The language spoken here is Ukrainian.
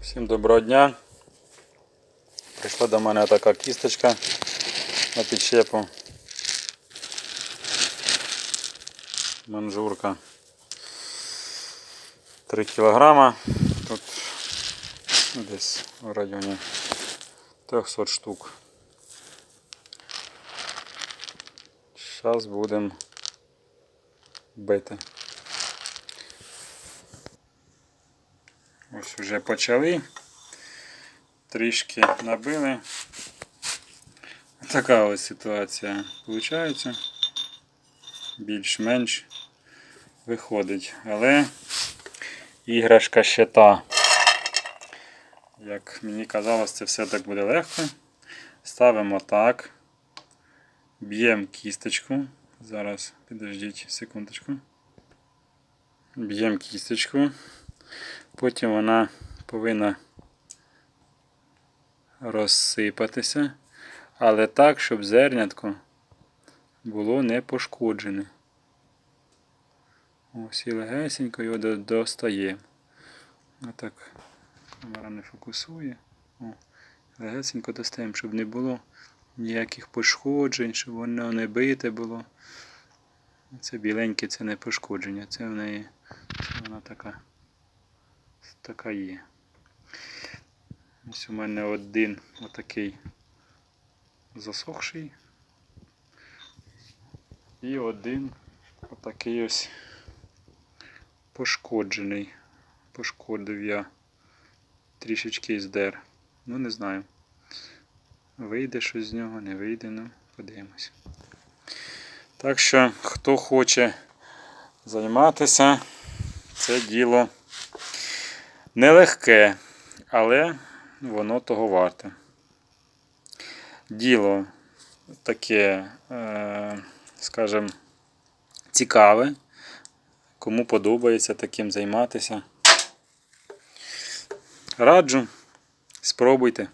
Всім доброго дня. Прийшла до мене така кісточка на підщепу. Манжурка 3 кілограма. Тут десь в районі 300 штук. Зараз будемо бити. Ось вже почали. Трішки набили. Така ось ситуація виходить. Більш-менш виходить. Але іграшка ще та. Як мені казалось, це все так буде легко. Ставимо так. Б'ємо кісточку. Зараз підождіть секундочку. Б'ємо кісточку. Потім вона повинна розсипатися, але так, щоб зернятко було не пошкоджене. Ось і легесенько його достаємо. Отак камера не фокусує. О, легесенько достаємо, щоб не було ніяких пошкоджень, щоб воно не бите було. Це біленьке, це не пошкодження, це в неї це вона така така є. Ось у мене один отакий засохший. І один отакий ось пошкоджений. Пошкодив я трішечки здер. Ну не знаю. Вийде щось з нього, не вийде, ну подивимось. Так що, хто хоче займатися, це діло нелегке, але воно того варте. Діло таке, е, скажімо, цікаве. Кому подобається таким займатися. Раджу, спробуйте.